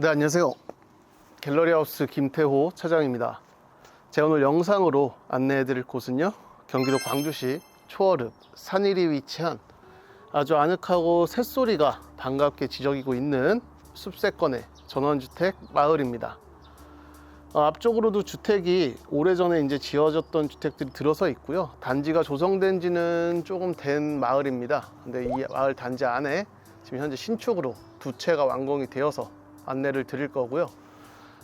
네, 안녕하세요. 갤러리하우스 김태호 차장입니다. 제가 오늘 영상으로 안내해 드릴 곳은요. 경기도 광주시 초월읍 산일이 위치한 아주 아늑하고 새소리가 반갑게 지저귀고 있는 숲세권의 전원주택 마을입니다. 어, 앞쪽으로도 주택이 오래전에 이제 지어졌던 주택들이 들어서 있고요. 단지가 조성된 지는 조금 된 마을입니다. 근데 이 마을 단지 안에 지금 현재 신축으로 두 채가 완공이 되어서 안내를 드릴 거고요.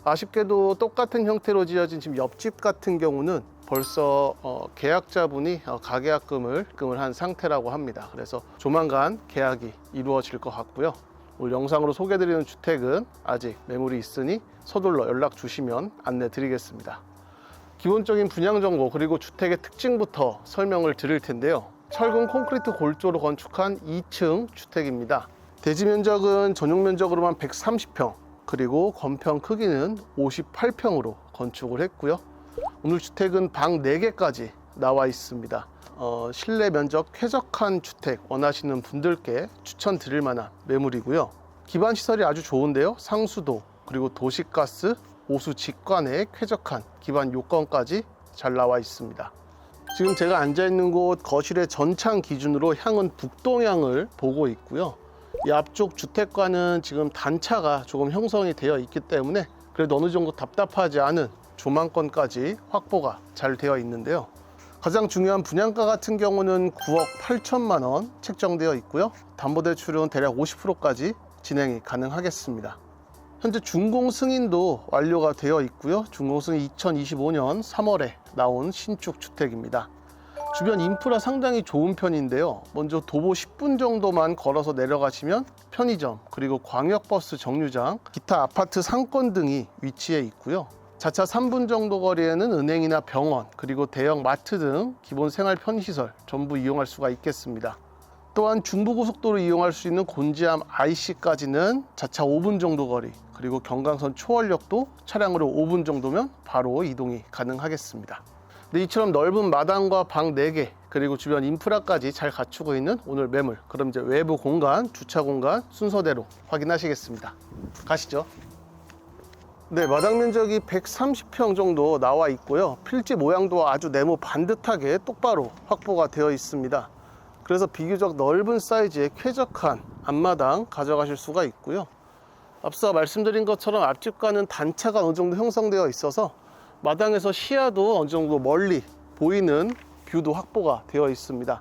아쉽게도 똑같은 형태로 지어진 지금 옆집 같은 경우는 벌써 어, 계약자분이 어, 가계약금을 금을 한 상태라고 합니다. 그래서 조만간 계약이 이루어질 것 같고요. 오늘 영상으로 소개드리는 주택은 아직 매물이 있으니 서둘러 연락 주시면 안내 드리겠습니다. 기본적인 분양 정보 그리고 주택의 특징부터 설명을 드릴 텐데요. 철근 콘크리트 골조로 건축한 2층 주택입니다. 대지 면적은 전용 면적으로만 130평, 그리고 건평 크기는 58평으로 건축을 했고요. 오늘 주택은 방 4개까지 나와 있습니다. 어, 실내 면적 쾌적한 주택 원하시는 분들께 추천드릴 만한 매물이고요. 기반 시설이 아주 좋은데요. 상수도, 그리고 도시가스, 오수 직관에 쾌적한 기반 요건까지 잘 나와 있습니다. 지금 제가 앉아 있는 곳 거실의 전창 기준으로 향은 북동향을 보고 있고요. 이 앞쪽 주택과는 지금 단차가 조금 형성이 되어 있기 때문에 그래도 어느 정도 답답하지 않은 조망권까지 확보가 잘 되어 있는데요. 가장 중요한 분양가 같은 경우는 9억 8천만 원 책정되어 있고요. 담보대출은 대략 50%까지 진행이 가능하겠습니다. 현재 준공 승인도 완료가 되어 있고요. 준공 승인 2025년 3월에 나온 신축 주택입니다. 주변 인프라 상당히 좋은 편인데요. 먼저 도보 10분 정도만 걸어서 내려가시면 편의점, 그리고 광역버스 정류장, 기타 아파트 상권 등이 위치해 있고요. 자차 3분 정도 거리에는 은행이나 병원, 그리고 대형 마트 등 기본 생활 편의시설 전부 이용할 수가 있겠습니다. 또한 중부고속도로 이용할 수 있는 곤지암 IC까지는 자차 5분 정도 거리, 그리고 경강선 초월역도 차량으로 5분 정도면 바로 이동이 가능하겠습니다. 근데 이처럼 넓은 마당과 방 4개 그리고 주변 인프라까지 잘 갖추고 있는 오늘 매물. 그럼 이제 외부 공간, 주차 공간 순서대로 확인하시겠습니다. 가시죠. 네 마당 면적이 130평 정도 나와 있고요. 필지 모양도 아주 네모 반듯하게 똑바로 확보가 되어 있습니다. 그래서 비교적 넓은 사이즈의 쾌적한 앞마당 가져가실 수가 있고요. 앞서 말씀드린 것처럼 앞집과는 단차가 어느 정도 형성되어 있어서 마당에서 시야도 어느 정도 멀리 보이는 뷰도 확보가 되어 있습니다.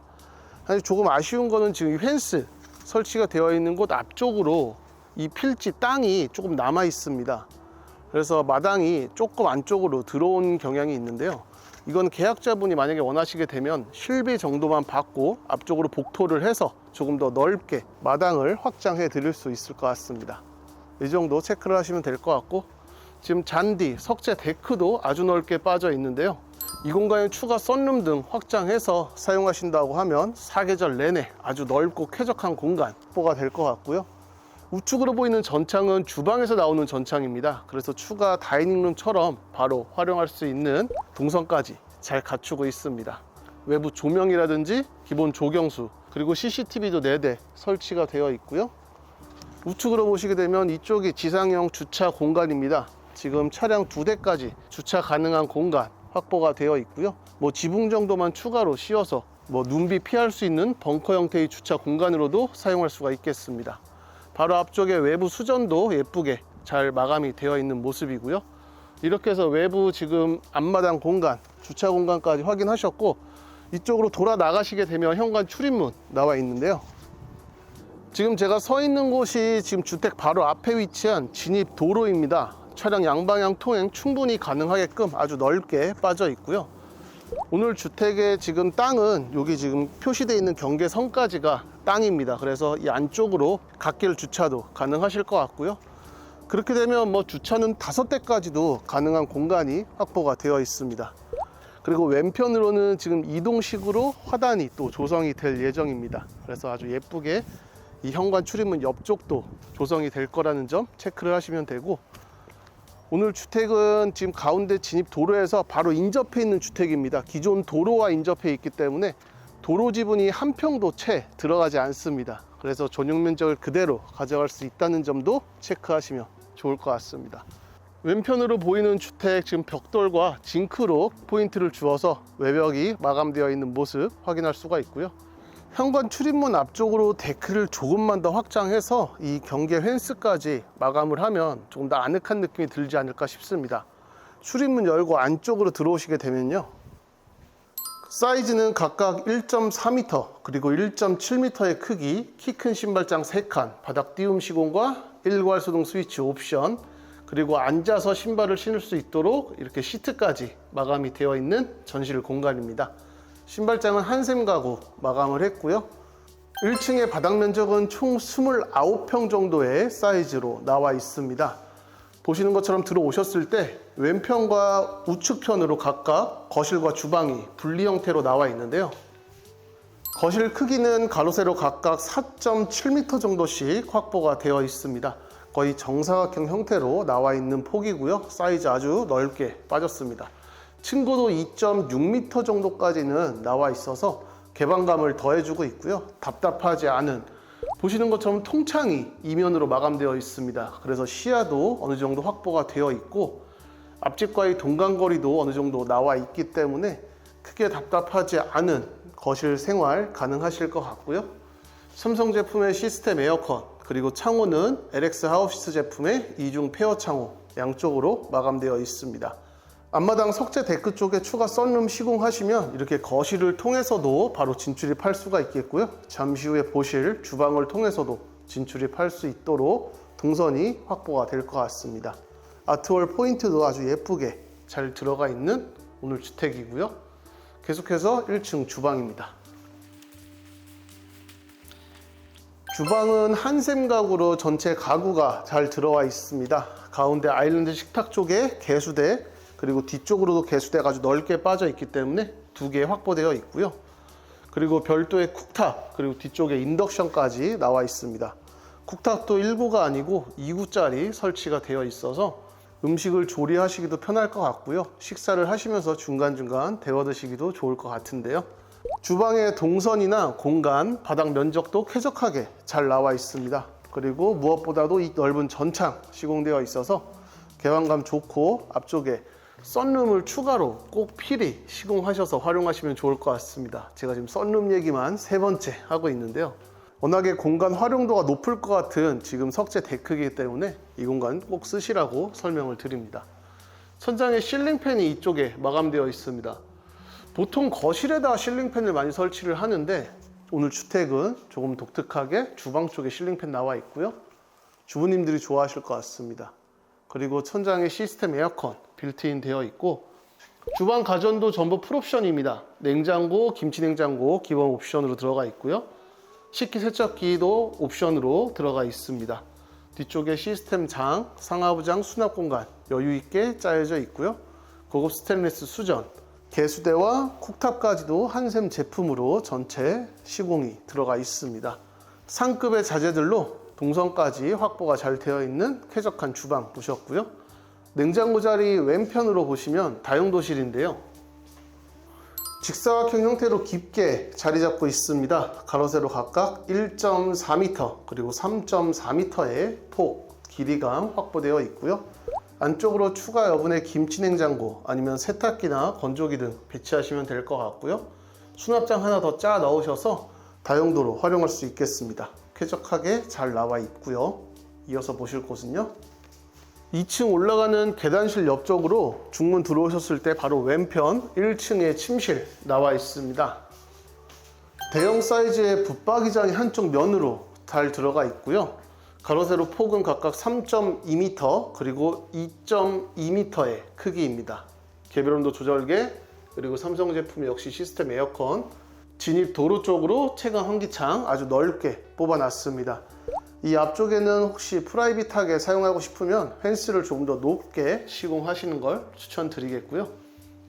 사실 조금 아쉬운 거는 지금 이 펜스 설치가 되어 있는 곳 앞쪽으로 이 필지 땅이 조금 남아 있습니다. 그래서 마당이 조금 안쪽으로 들어온 경향이 있는데요. 이건 계약자분이 만약에 원하시게 되면 실비 정도만 받고 앞쪽으로 복토를 해서 조금 더 넓게 마당을 확장해 드릴 수 있을 것 같습니다. 이 정도 체크를 하시면 될 것 같고 지금 잔디, 석재 데크도 아주 넓게 빠져 있는데요. 이 공간에 추가 썬룸 등 확장해서 사용하신다고 하면 사계절 내내 아주 넓고 쾌적한 공간 확보가 될 것 같고요. 우측으로 보이는 전창은 주방에서 나오는 전창입니다. 그래서 추가 다이닝룸처럼 바로 활용할 수 있는 동선까지 잘 갖추고 있습니다. 외부 조명이라든지 기본 조경수 그리고 CCTV도 4대 설치가 되어 있고요. 우측으로 보시게 되면 이쪽이 지상형 주차 공간입니다. 지금 차량 두 대까지 주차 가능한 공간 확보가 되어 있고요. 뭐 지붕 정도만 추가로 씌워서 뭐 눈비 피할 수 있는 벙커 형태의 주차 공간으로도 사용할 수가 있겠습니다. 바로 앞쪽에 외부 수전도 예쁘게 잘 마감이 되어 있는 모습이고요. 이렇게 해서 외부 지금 앞마당 공간, 주차 공간까지 확인하셨고 이쪽으로 돌아 나가시게 되면 현관 출입문 나와 있는데요. 지금 제가 서 있는 곳이 지금 주택 바로 앞에 위치한 진입 도로입니다. 차량 양방향 통행 충분히 가능하게끔 아주 넓게 빠져 있고요. 오늘 주택의 지금 땅은 여기 지금 표시되어 있는 경계선까지가 땅입니다. 그래서 이 안쪽으로 갓길 주차도 가능하실 것 같고요. 그렇게 되면 뭐 주차는 다섯 대까지도 가능한 공간이 확보가 되어 있습니다. 그리고 왼편으로는 지금 이동식으로 화단이 또 조성이 될 예정입니다. 그래서 아주 예쁘게 이 현관 출입문 옆쪽도 조성이 될 거라는 점 체크를 하시면 되고 오늘 주택은 지금 가운데 진입 도로에서 바로 인접해 있는 주택입니다. 기존 도로와 인접해 있기 때문에 도로 지분이 한 평도 채 들어가지 않습니다. 그래서 전용 면적을 그대로 가져갈 수 있다는 점도 체크하시면 좋을 것 같습니다. 왼편으로 보이는 주택 지금 벽돌과 징크로 포인트를 주어서 외벽이 마감되어 있는 모습 확인할 수가 있고요. 현관 출입문 앞쪽으로 데크를 조금만 더 확장해서 이 경계 펜스까지 마감을 하면 조금 더 아늑한 느낌이 들지 않을까 싶습니다. 출입문 열고 안쪽으로 들어오시게 되면요. 사이즈는 각각 1.4m 그리고 1.7m의 크기, 키 큰 신발장 3칸, 바닥 띄움 시공과 일괄 소등 스위치 옵션, 그리고 앉아서 신발을 신을 수 있도록 이렇게 시트까지 마감이 되어 있는 전실 공간입니다. 신발장은 한샘 가구 마감을 했고요. 1층의 바닥 면적은 총 29평 정도의 사이즈로 나와 있습니다. 보시는 것처럼 들어오셨을 때 왼편과 우측편으로 각각 거실과 주방이 분리 형태로 나와 있는데요. 거실 크기는 가로 세로 각각 4.7m 정도씩 확보가 되어 있습니다. 거의 정사각형 형태로 나와 있는 폭이고요. 사이즈 아주 넓게 빠졌습니다. 층고도 2.6m 정도까지는 나와 있어서 개방감을 더해주고 있고요. 답답하지 않은 보시는 것처럼 통창이 이면으로 마감되어 있습니다. 그래서 시야도 어느 정도 확보가 되어 있고 앞집과의 동간거리도 어느 정도 나와 있기 때문에 크게 답답하지 않은 거실 생활 가능하실 것 같고요. 삼성 제품의 시스템 에어컨 그리고 창호는 LX 하우시스 제품의 이중 페어 창호 양쪽으로 마감되어 있습니다. 앞마당 석재 데크 쪽에 추가 썬룸 시공하시면 이렇게 거실을 통해서도 바로 진출입할 수가 있겠고요. 잠시 후에 보실 주방을 통해서도 진출입할 수 있도록 동선이 확보가 될 것 같습니다. 아트월 포인트도 아주 예쁘게 잘 들어가 있는 오늘 주택이고요. 계속해서 1층 주방입니다. 주방은 한샘 가구로 전체 가구가 잘 들어와 있습니다. 가운데 아일랜드 식탁 쪽에 개수대 그리고 뒤쪽으로도 개수대가 아주 넓게 빠져 있기 때문에 두 개 확보되어 있고요. 그리고 별도의 쿡탑 그리고 뒤쪽에 인덕션까지 나와 있습니다. 쿡탑도 1구가 아니고 2구짜리 설치가 되어 있어서 음식을 조리하시기도 편할 것 같고요. 식사를 하시면서 중간중간 데워 드시기도 좋을 것 같은데요. 주방의 동선이나 공간, 바닥 면적도 쾌적하게 잘 나와 있습니다. 그리고 무엇보다도 이 넓은 전창 시공되어 있어서 개방감 좋고 앞쪽에 썬룸을 추가로 꼭 필히 시공하셔서 활용하시면 좋을 것 같습니다. 제가 지금 썬룸 얘기만 세 번째 하고 있는데요. 워낙에 공간 활용도가 높을 것 같은 지금 석재 데크이기 때문에 이 공간 꼭 쓰시라고 설명을 드립니다. 천장에 실링팬이 이쪽에 마감되어 있습니다. 보통 거실에다 실링팬을 많이 설치를 하는데 오늘 주택은 조금 독특하게 주방 쪽에 실링팬 나와 있고요. 주부님들이 좋아하실 것 같습니다. 그리고 천장에 시스템 에어컨 빌트인 되어 있고 주방 가전도 전부 풀옵션입니다. 냉장고, 김치냉장고 기본 옵션으로 들어가 있고요. 식기세척기도 옵션으로 들어가 있습니다. 뒤쪽에 시스템 장, 상하부장 수납 공간 여유 있게 짜여져 있고요. 고급 스테인리스 수전, 개수대와 쿡탑까지도 한샘 제품으로 전체 시공이 들어가 있습니다. 상급의 자재들로 동선까지 확보가 잘 되어 있는 쾌적한 주방 보셨고요. 냉장고 자리 왼편으로 보시면 다용도실인데요. 직사각형 형태로 깊게 자리 잡고 있습니다. 가로 세로 각각 1.4m 그리고 3.4m의 폭 길이감 확보되어 있고요. 안쪽으로 추가 여분의 김치 냉장고 아니면 세탁기나 건조기 등 배치하시면 될 것 같고요. 수납장 하나 더 짜 넣으셔서 다용도로 활용할 수 있겠습니다. 쾌적하게 잘 나와 있고요. 이어서 보실 곳은요. 2층 올라가는 계단실 옆쪽으로 중문 들어오셨을 때 바로 왼편 1층에 침실 나와 있습니다. 대형 사이즈의 붙박이장이 한쪽 면으로 잘 들어가 있고요. 가로 세로 폭은 각각 3.2m 그리고 2.2m의 크기입니다. 개별온도 조절계 그리고 삼성 제품 역시 시스템 에어컨 진입 도로 쪽으로 채광 환기창 아주 넓게 뽑아놨습니다. 이 앞쪽에는 혹시 프라이빗하게 사용하고 싶으면 펜스를 조금 더 높게 시공하시는 걸 추천드리겠고요.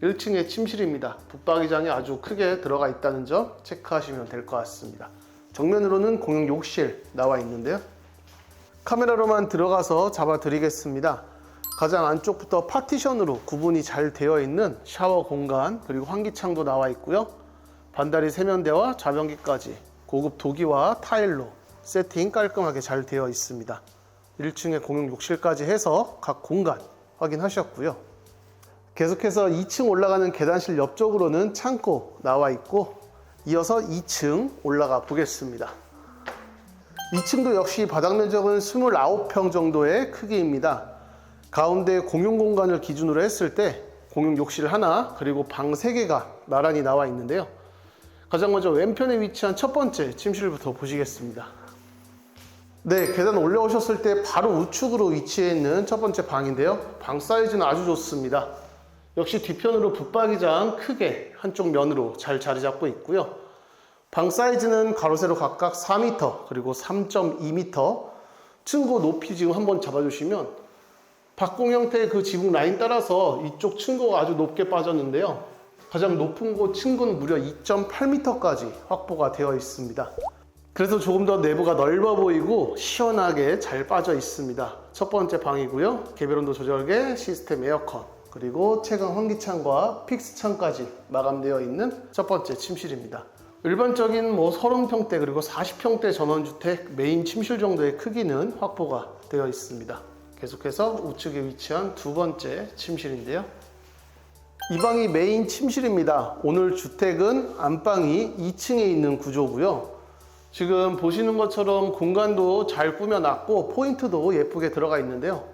1층의 침실입니다. 붙박이장이 아주 크게 들어가 있다는 점 체크하시면 될 것 같습니다. 정면으로는 공용 욕실 나와 있는데요. 카메라로만 들어가서 잡아 드리겠습니다. 가장 안쪽부터 파티션으로 구분이 잘 되어 있는 샤워 공간 그리고 환기창도 나와 있고요. 반다리 세면대와 좌변기까지 고급 도기와 타일로 세팅 깔끔하게 잘 되어 있습니다. 1층에 공용 욕실까지 해서 각 공간 확인하셨고요. 계속해서 2층 올라가는 계단실 옆쪽으로는 창고 나와 있고 이어서 2층 올라가 보겠습니다. 2층도 역시 바닥 면적은 29평 정도의 크기입니다. 가운데 공용 공간을 기준으로 했을 때 공용 욕실 하나 그리고 방 3개가 나란히 나와 있는데요. 가장 먼저 왼편에 위치한 첫 번째 침실부터 보시겠습니다. 네, 계단 올라오셨을 때 바로 우측으로 위치해 있는 첫 번째 방인데요. 방 사이즈는 아주 좋습니다. 역시 뒤편으로 붙박이장 크게 한쪽 면으로 잘 자리 잡고 있고요. 방 사이즈는 가로 세로 각각 4m 그리고 3.2m 층고 높이 지금 한번 잡아주시면 박공 형태의 그 지붕 라인 따라서 이쪽 층고가 아주 높게 빠졌는데요. 가장 높은 곳 층고는 무려 2.8m까지 확보가 되어 있습니다. 그래서 조금 더 내부가 넓어 보이고 시원하게 잘 빠져 있습니다. 첫 번째 방이고요. 개별 온도 조절계, 시스템 에어컨, 그리고 채광 환기창과 픽스창까지 마감되어 있는 첫 번째 침실입니다. 일반적인 뭐 30평대 그리고 40평대 전원주택 메인 침실 정도의 크기는 확보가 되어 있습니다. 계속해서 우측에 위치한 두 번째 침실인데요. 이 방이 메인 침실입니다. 오늘 주택은 안방이 2층에 있는 구조고요. 지금 보시는 것처럼 공간도 잘 꾸며놨고 포인트도 예쁘게 들어가 있는데요.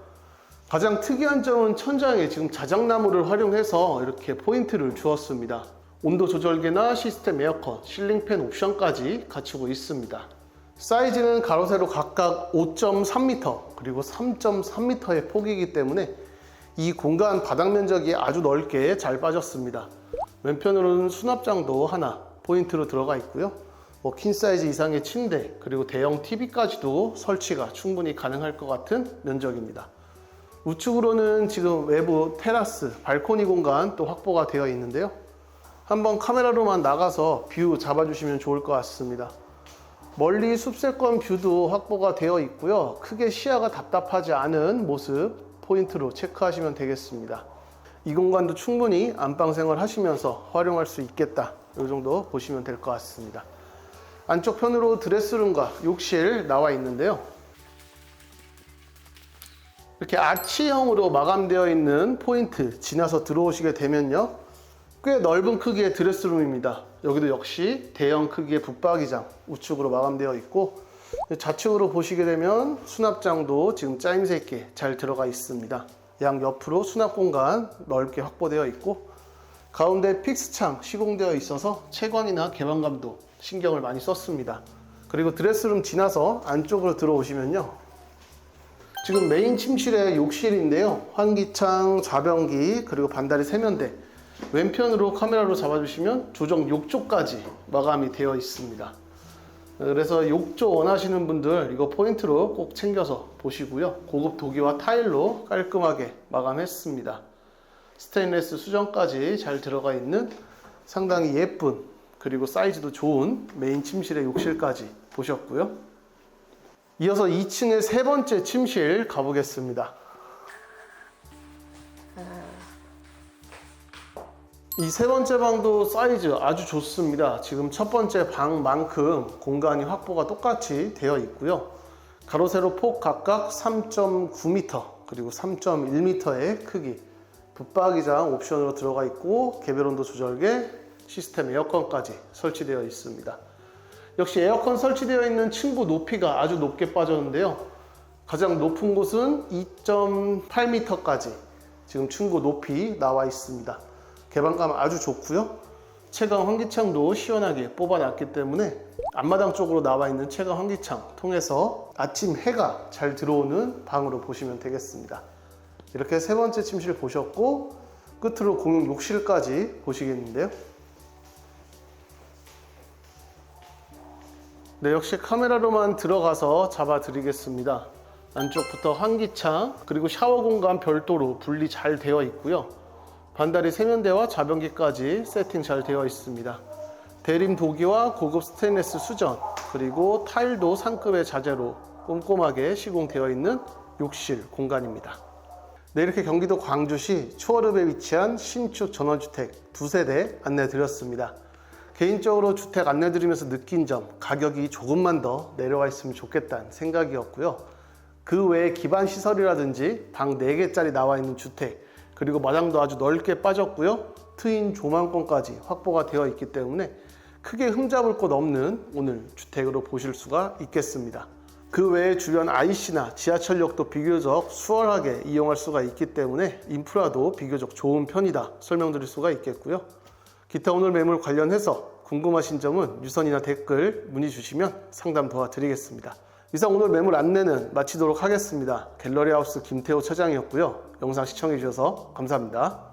가장 특이한 점은 천장에 지금 자작나무를 활용해서 이렇게 포인트를 주었습니다. 온도 조절계나 시스템 에어컨, 실링팬 옵션까지 갖추고 있습니다. 사이즈는 가로 세로 각각 5.3m 그리고 3.3m의 폭이기 때문에 이 공간 바닥 면적이 아주 넓게 잘 빠졌습니다. 왼편으로는 수납장도 하나 포인트로 들어가 있고요. 뭐 퀸 사이즈 이상의 침대 그리고 대형 TV까지도 설치가 충분히 가능할 것 같은 면적입니다. 우측으로는 지금 외부 테라스, 발코니 공간 또 확보가 되어 있는데요. 한번 카메라로만 나가서 뷰 잡아주시면 좋을 것 같습니다. 멀리 숲세권 뷰도 확보가 되어 있고요. 크게 시야가 답답하지 않은 모습 포인트로 체크하시면 되겠습니다. 이 공간도 충분히 안방 생활 하시면서 활용할 수 있겠다. 이 정도 보시면 될 것 같습니다. 안쪽 편으로 드레스룸과 욕실 나와 있는데요. 이렇게 아치형으로 마감되어 있는 포인트 지나서 들어오시게 되면요. 꽤 넓은 크기의 드레스룸입니다. 여기도 역시 대형 크기의 붙박이장 우측으로 마감되어 있고 좌측으로 보시게 되면 수납장도 지금 짜임새 있게 잘 들어가 있습니다. 양 옆으로 수납 공간 넓게 확보되어 있고 가운데 픽스창 시공되어 있어서 채광이나 개방감도 신경을 많이 썼습니다. 그리고 드레스룸 지나서 안쪽으로 들어오시면요. 지금 메인 침실의 욕실인데요. 환기창, 좌변기, 그리고 반다리 세면대. 왼편으로 카메라로 잡아주시면 조정 욕조까지 마감이 되어 있습니다. 그래서 욕조 원하시는 분들 이거 포인트로 꼭 챙겨서 보시고요. 고급 도기와 타일로 깔끔하게 마감했습니다. 스테인레스 수정까지 잘 들어가 있는 상당히 예쁜 그리고 사이즈도 좋은 메인 침실의 욕실까지 보셨고요. 이어서 2층의 세 번째 침실 가보겠습니다. 이 세 번째 방도 사이즈 아주 좋습니다. 지금 첫 번째 방만큼 공간이 확보가 똑같이 되어 있고요. 가로 세로 폭 각각 3.9m 그리고 3.1m의 크기 붙박이장 옵션으로 들어가 있고 개별 온도 조절계 시스템 에어컨까지 설치되어 있습니다. 역시 에어컨 설치되어 있는 층고 높이가 아주 높게 빠졌는데요. 가장 높은 곳은 2.8m까지 지금 층고 높이 나와 있습니다. 개방감 아주 좋고요. 채광 환기창도 시원하게 뽑아놨기 때문에 앞마당 쪽으로 나와 있는 채광 환기창 통해서 아침 해가 잘 들어오는 방으로 보시면 되겠습니다. 이렇게 세 번째 침실 보셨고 끝으로 공용 욕실까지 보시겠는데요. 네, 역시 카메라로만 들어가서 잡아 드리겠습니다. 안쪽부터 환기창 그리고 샤워 공간 별도로 분리 잘 되어 있고요. 반다리 세면대와 좌변기까지 세팅 잘 되어 있습니다. 대림 도기와 고급 스테인레스 수전 그리고 타일도 상급의 자재로 꼼꼼하게 시공되어 있는 욕실 공간입니다. 네, 이렇게 경기도 광주시 초월읍에 위치한 신축 전원주택 두 세대 안내 드렸습니다. 개인적으로 주택 안내 드리면서 느낀 점 가격이 조금만 더 내려와 있으면 좋겠다는 생각이었고요. 그 외에 기반 시설이라든지 방 4개짜리 나와 있는 주택 그리고 마당도 아주 넓게 빠졌고요. 트인 조망권까지 확보가 되어 있기 때문에 크게 흠잡을 곳 없는 오늘 주택으로 보실 수가 있겠습니다. 그 외에 주변 IC나 지하철역도 비교적 수월하게 이용할 수가 있기 때문에 인프라도 비교적 좋은 편이다 설명드릴 수가 있겠고요. 기타 오늘 매물 관련해서 궁금하신 점은 유선이나 댓글 문의 주시면 상담 도와드리겠습니다. 이상 오늘 매물 안내는 마치도록 하겠습니다. 갤러리 하우스 김태호 차장이었고요. 영상 시청해 주셔서 감사합니다.